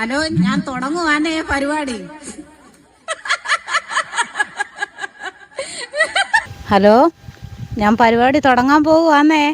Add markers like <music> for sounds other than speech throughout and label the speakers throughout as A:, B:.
A: Hello ഞാൻ തുടങ്ങുവാനേ പരിപാടി. Hello ഞാൻ പരിപാടി തുടങ്ങാൻ പോവുവാന്നേ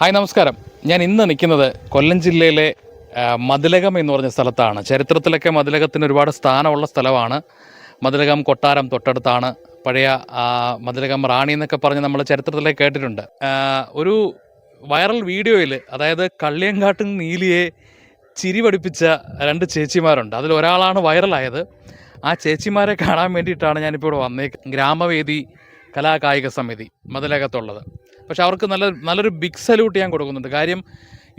B: ഹായ് നമസ്കാരം. ഞാൻ ഇന്ന് നിൽക്കുന്നത് കൊല്ലം ജില്ലയിലെ മതിലകം എന്ന് പറഞ്ഞ സ്ഥലത്താണ്. ചരിത്രത്തിലൊക്കെ മതിലകത്തിന് ഒരുപാട് സ്ഥാനമുള്ള സ്ഥലമാണ്. മതിലകം കൊട്ടാരം തൊട്ടടുത്താണ്. പഴയ മതിലകം റാണി എന്നൊക്കെ പറഞ്ഞ് നമ്മൾ ചരിത്രത്തിലേക്ക് കേട്ടിട്ടുണ്ട്. ഒരു വൈറൽ വീഡിയോയിൽ അതായത് കള്ളിയങ്കാട്ടും നീലിയെ ചിരി പഠിപ്പിച്ച രണ്ട് ചേച്ചിമാരുണ്ട്. അതിൽ ഒരാളാണ് വൈറലായത്. ആ ചേച്ചിമാരെ കാണാൻ വേണ്ടിയിട്ടാണ് ഞാനിപ്പോൾ ഇവിടെ വന്നേ ഗ്രാമവേദി കലാകായിക സമിതി മതിലകത്തുള്ളത്. പക്ഷെ അവർക്ക് നല്ല നല്ലൊരു ബിഗ് സല്യൂട്ട് ഞാൻ കൊടുക്കുന്നുണ്ട്. കാര്യം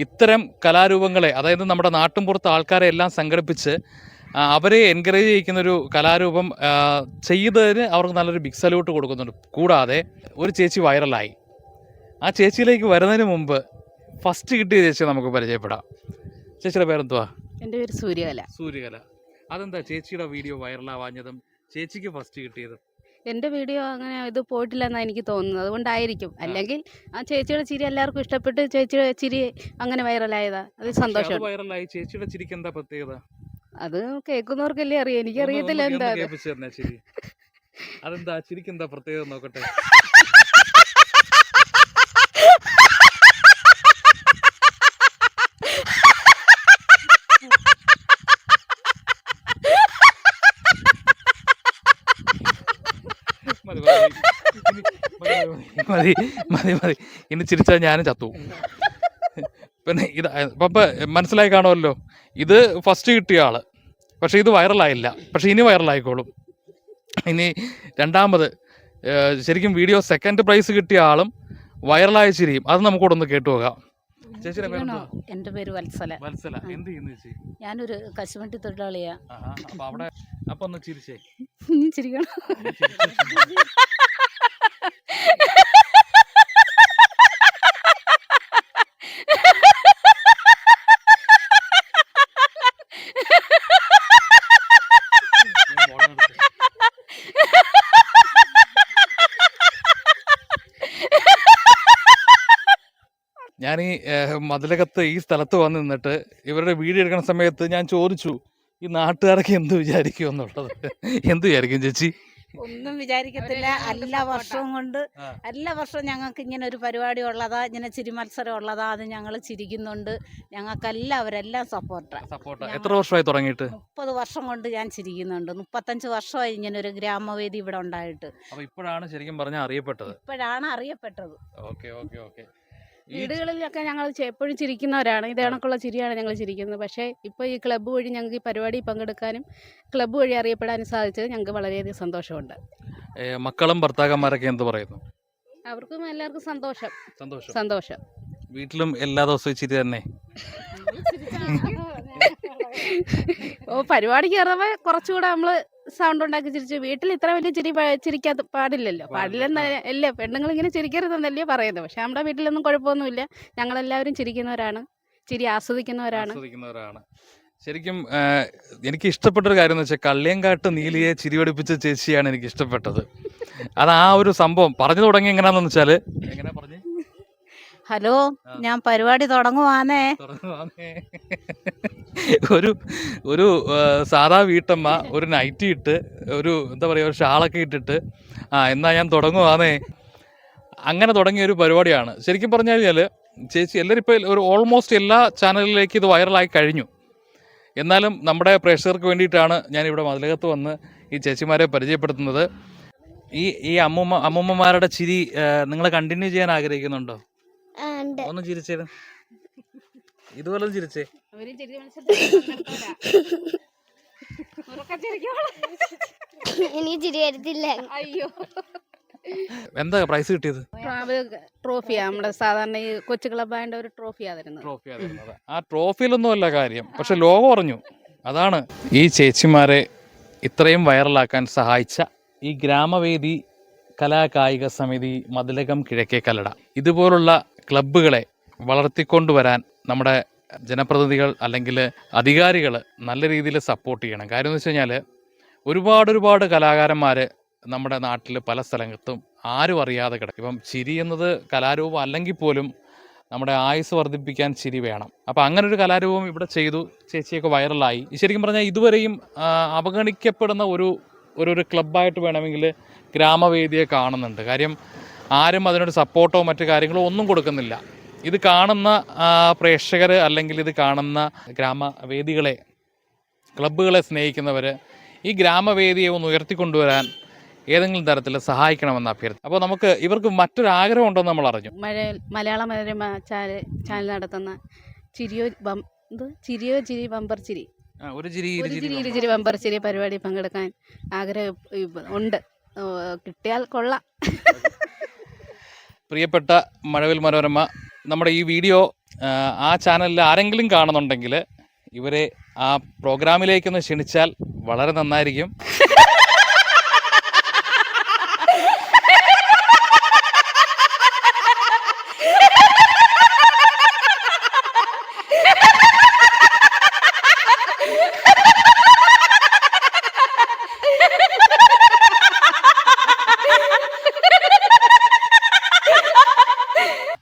B: ഇത്തരം കലാരൂപങ്ങളെ അതായത് നമ്മുടെ നാട്ടിൻപുറത്ത് ആൾക്കാരെ എല്ലാം സംഘടിപ്പിച്ച് അവരെ എൻകറേജ് ചെയ്യിക്കുന്നൊരു കലാരൂപം ചെയ്തതിന് അവർക്ക് നല്ലൊരു ബിഗ് സല്യൂട്ട് കൊടുക്കുന്നുണ്ട്. കൂടാതെ ഒരു ചേച്ചി വൈറലായി. ആ ചേച്ചിയിലേക്ക് വരുന്നതിന് മുമ്പ് ഫസ്റ്റ് കിട്ടിയ ചേച്ചി നമുക്ക് പരിചയപ്പെടാം. ചേച്ചിയുടെ പേരെന്തുവാ?
A: എന്റെ പേര് സൂര്യകല.
B: സൂര്യകല. അതെന്താ ചേച്ചിയുടെ വീഡിയോ വൈറലാവാഞ്ഞതും ചേച്ചിക്ക് ഫസ്റ്റ് കിട്ടിയതും?
A: എന്റെ വീഡിയോ അങ്ങനെ ഇത് പോയിട്ടില്ലെന്നാണ് എനിക്ക് തോന്നുന്നത്. അതുകൊണ്ടായിരിക്കും. അല്ലെങ്കിൽ ആ ചേച്ചിയുടെ ചിരി എല്ലാവർക്കും ഇഷ്ടപ്പെട്ട്. ചേച്ചിയുടെ ചിരി അങ്ങനെ വൈറലായതാ. അത് സന്തോഷം
B: വൈറലായി. ചേച്ചിയുടെ ചിരിക്ക് എന്താ പ്രത്യേകത?
A: അത് കേൾക്കുന്നവർക്കല്ലേ അറിയാം. എനിക്ക്
B: അറിയത്തില്ല
A: എന്താ
B: അതെന്താ? ചിരിക്ക് എന്താ പ്രത്യേകത നോക്കട്ടെ? <laughs> മതി, മതി. മതി, ഇനി ചിരിച്ചാൽ ഞാനും ചത്തു പിന്നെ ഇത് പപ്പ മനസ്സിലായി കാണുമല്ലോ. ഇത് ഫസ്റ്റ് കിട്ടിയ ആൾ. പക്ഷെ ഇത് വൈറലായില്ല പക്ഷെ ഇനി വൈറലായിക്കോളും ഇനി രണ്ടാമത് ശരിക്കും വീഡിയോ സെക്കൻഡ് പ്രൈസ് കിട്ടിയ ആളും വൈറലായ ചിരിയും. അത് നമുക്കൂടെ ഒന്ന് കേട്ടു പോകാം ചേച്ചിയുടെ?
A: എന്റെ പേര് വത്സല.
B: വത്സല. എന്ത് ചെയ്യുന്നു ചേച്ചി?
A: ഞാനൊരു കശുവണ്ടി തൊഴിലാളിയാ.
B: ആഹാ, അപ്പൊ അവിടെ അപ്പൊ ഒന്ന് ചിരിച്ചേ. <laughs>
A: ചിരിക്കണം <laughs>
B: ഒന്ന് ചിരിച്ചേ. ഞാൻ ബോളം എടുത്തു. ഞാൻ ഈ മതിലകത്ത് ഈ സ്ഥലത്ത് വന്ന് നിന്നിട്ട് ഇവരുടെ വീഡിയോ എടുക്കുന്ന സമയത്ത് ഞാൻ ചോദിച്ചു ഈ നാട്ടുകാരൊക്കെ എന്ത് വിചാരിക്കും എന്നുള്ളത്? <laughs> എന്ത് വിചാരിക്കും ചേച്ചി?
A: ഒന്നും വിചാരിക്കത്തില്ല. എല്ലാ വർഷവും കൊണ്ട്. എല്ലാ വർഷവും ഞങ്ങൾക്ക് ഇങ്ങനെ ഒരു പരിപാടി ഉള്ളതാ ഇങ്ങനെ ചിരി മത്സരം ഉള്ളതാ അത് ഞങ്ങൾ ചിരിക്കുന്നുണ്ട്. ഞങ്ങൾക്ക് എല്ലാവരെല്ലാം സപ്പോർട്ടാണ്
B: സപ്പോർട്ട് എത്ര വർഷമായി തുടങ്ങിയിട്ട്?
A: മുപ്പത് വർഷം കൊണ്ട് ഞാൻ ചിരിക്കുന്നുണ്ട്. മുപ്പത്തഞ്ച് വർഷമായി ഇങ്ങനെ ഒരു ഗ്രാമവേദി ഇവിടെ ഉണ്ടായിട്ട്.
B: ഇപ്പോഴാണ് ശരിക്കും പറഞ്ഞാൽ അറിയപ്പെട്ടത്.
A: ഇപ്പോഴാണ് അറിയപ്പെട്ടത്.
B: Okay okay okay.
A: വീടുകളിലൊക്കെ ഞങ്ങൾ എപ്പോഴും ചിരിക്കുന്നവരാണ്. ഇത് കണക്കുള്ള ചിരിയാണ് ഞങ്ങൾ ചിരിക്കുന്നത്. പക്ഷേ ഇപ്പോൾ ഈ ക്ലബ്ബ് വഴി ഞങ്ങൾക്ക് ഈ പരിപാടി പങ്കെടുക്കാനും ക്ലബ്ബ് വഴി അറിയപ്പെടാനും സാധിച്ചത് ഞങ്ങൾക്ക് വളരെയധികം സന്തോഷമുണ്ട്.
B: മക്കളും ഭർത്താക്കന്മാരൊക്കെ എന്ത് പറയുന്നു?
A: അവർക്കും എല്ലാവർക്കും സന്തോഷം.
B: സന്തോഷം.
A: സന്തോഷം.
B: വീട്ടിലും എല്ലാ ദിവസവും ചിരി തന്നെ.
A: ഓ പരിപാടിക്ക് കയറുമ്പോൾ കുറച്ചുകൂടെ നമ്മൾ സൗണ്ട് ഉണ്ടാക്കി ചിരിച്ചു വീട്ടിൽ ഇത്ര വലിയ ചിരി ചിരിക്കാൻ പാടില്ലല്ലോ. പാടില്ലെന്ന് അല്ലേ പെണ്ണുങ്ങൾ ഇങ്ങനെ ചിരിക്കരുതെന്നല്ലേ പറയുന്നത്. പക്ഷെ നമ്മുടെ വീട്ടിലൊന്നും കുഴപ്പമൊന്നുമില്ല. ഞങ്ങളെല്ലാവരും ചിരിക്കുന്നവരാണ്. ചിരി ആസ്വദിക്കുന്നവരാണ്.
B: ആസ്വദിക്കുന്നവരാണ്. ശരിക്കും എനിക്ക് ഇഷ്ടപ്പെട്ട ഒരു കാര്യം എന്ന് വെച്ചാൽ കള്ളിയങ്കാട്ട് നീലിയെ ചിരിപടിപ്പിച്ച ചേച്ചിയാണ് എനിക്ക് ഇഷ്ടപ്പെട്ടത്. അത് ആ ഒരു സംഭവം. പറഞ്ഞു തുടങ്ങി എങ്ങനെയാണെന്ന് വെച്ചാൽ എങ്ങനെ പറഞ്ഞു?
A: ഹലോ ഞാൻ പരിപാടി
B: തുടങ്ങുവാനേ. ഒരു ഒരു സാധാ വീട്ടമ്മ ഒരു നൈറ്റി ഇട്ട് ഒരു എന്താ പറയുക ഒരു ഷാളൊക്കെ ഇട്ടിട്ട് ആ എന്നാ ഞാൻ തുടങ്ങുവാന്നേ. അങ്ങനെ തുടങ്ങിയ ഒരു പരിപാടിയാണ്. ശരിക്കും പറഞ്ഞു കഴിഞ്ഞാൽ ചേച്ചി എല്ലാവരും ഇപ്പോൾ ഒരു ഓൾമോസ്റ്റ് എല്ലാ ചാനലിലേക്ക് ഇത് വൈറലായി കഴിഞ്ഞു. എന്നാലും നമ്മുടെ പ്രേക്ഷകർക്ക് വേണ്ടിയിട്ടാണ് ഞാൻ ഇവിടെ മതിലകത്ത് വന്ന് ഈ ചേച്ചിമാരെ പരിചയപ്പെടുത്തുന്നത്. ഈ ഈ അമ്മൂമ്മ അമ്മൂമ്മമാരുടെ ചിരി നിങ്ങൾ കണ്ടിന്യൂ ചെയ്യാൻ ആഗ്രഹിക്കുന്നുണ്ടോ? ഒന്ന് ചിരിച്ചേരും. ഇതുപോലെ ചിരിച്ചേ.
A: അവർ ചിരി
C: ഇനി. ചിരി വരത്തില്ല
A: അയ്യോ.
B: എന്താ പ്രൈസ് കിട്ടിയത്?
A: ട്രോഫിയാ നമ്മുടെ സാധാരണ ഈ കൊച്ചു ക്ലബായതിന്റെ ഒരു ട്രോഫിയാ തരുന്നത്.
B: ട്രോഫി ആ ട്രോഫിയിലൊന്നും അല്ല കാര്യം. പക്ഷെ ലോകം പറഞ്ഞു അതാണ് ഈ ചേച്ചിമാരെ ഇത്രയും വൈറലാക്കാൻ സഹായിച്ച ഈ ഗ്രാമവേദി കലാകായിക സമിതി മതിലകം കിഴക്കേ കല്ലട. ഇതുപോലുള്ള ക്ലബ്ബുകളെ വളർത്തിക്കൊണ്ടുവരാൻ നമ്മുടെ ജനപ്രതിനിധികൾ അല്ലെങ്കിൽ അധികാരികൾ നല്ല രീതിയിൽ സപ്പോർട്ട് ചെയ്യണം. കാര്യം എന്ന് വെച്ച് കഴിഞ്ഞാൽ ഒരുപാട് ഒരുപാട് കലാകാരന്മാർ നമ്മുടെ നാട്ടിൽ പല സ്ഥലത്തും ആരും അറിയാതെ കിടക്കും. ഇപ്പം ചിരി എന്നത് കലാരൂപം അല്ലെങ്കിൽ പോലും നമ്മുടെ ആയുസ് വർദ്ധിപ്പിക്കാൻ ചിരി വേണം. അപ്പോൾ അങ്ങനെ ഒരു കലാരൂപം ഇവിടെ ചെയ്തു ചേച്ചിയൊക്കെ വൈറലായി ശരിക്കും പറഞ്ഞാൽ ഇതുവരെയും അവഗണിക്കപ്പെടുന്ന ഒരു ഒരു ഒരു ക്ലബ്ബായിട്ട് വേണമെങ്കിൽ ഗ്രാമവേദിയെ കാണുന്നുണ്ട്. കാര്യം ആരും അതിനൊരു സപ്പോർട്ടോ മറ്റു കാര്യങ്ങളോ ഒന്നും കൊടുക്കുന്നില്ല. ഇത് കാണുന്ന പ്രേക്ഷകർ അല്ലെങ്കിൽ ഇത് കാണുന്ന ഗ്രാമവേദികളെ ക്ലബ്ബുകളെ സ്നേഹിക്കുന്നവർ ഈ ഗ്രാമവേദിയെ ഒന്ന് ഉയർത്തിക്കൊണ്ടുവരാൻ ഏതെങ്കിലും തരത്തിൽ സഹായിക്കണമെന്ന് അഭ്യർത്ഥന അപ്പോൾ നമുക്ക് ഇവർക്ക് മറ്റൊരു ആഗ്രഹം ഉണ്ടെന്ന് നമ്മൾ അറിഞ്ഞു.
A: മലയാള മനോരമ ചാനൽ നടത്തുന്ന ചിരിയോ ചിരിയോ ചിരി ബമ്പർ ചിരി.
B: ഒരു ചിരി ഇരു
A: ചിരി ബമ്പർ ചിരി പരിപാടി പങ്കെടുക്കാൻ ആഗ്രഹം ഉണ്ട്. കിട്ടിയാൽ കൊള്ളാം.
B: പ്രിയപ്പെട്ട മഴവിൽ മനോരമ നമ്മുടെ ഈ വീഡിയോ ആ, ചാനലിൽ ആരെങ്കിലും കാണുന്നുണ്ടെങ്കിൽ ഇവരെ ആ പ്രോഗ്രാമിലേക്കൊന്ന് ക്ഷണിച്ചാൽ വളരെ നന്നായിരിക്കും.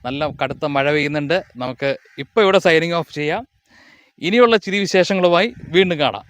B: നല്ല കടുത്ത മഴ പെയ്യുന്നുണ്ട്. നമുക്ക് ഇപ്പോൾ ഇവിടെ സൈനിങ് ഓഫ് ചെയ്യാം. ഇനിയുള്ള ചിരി വിശേഷങ്ങളുമായി വീണ്ടും കാണാം.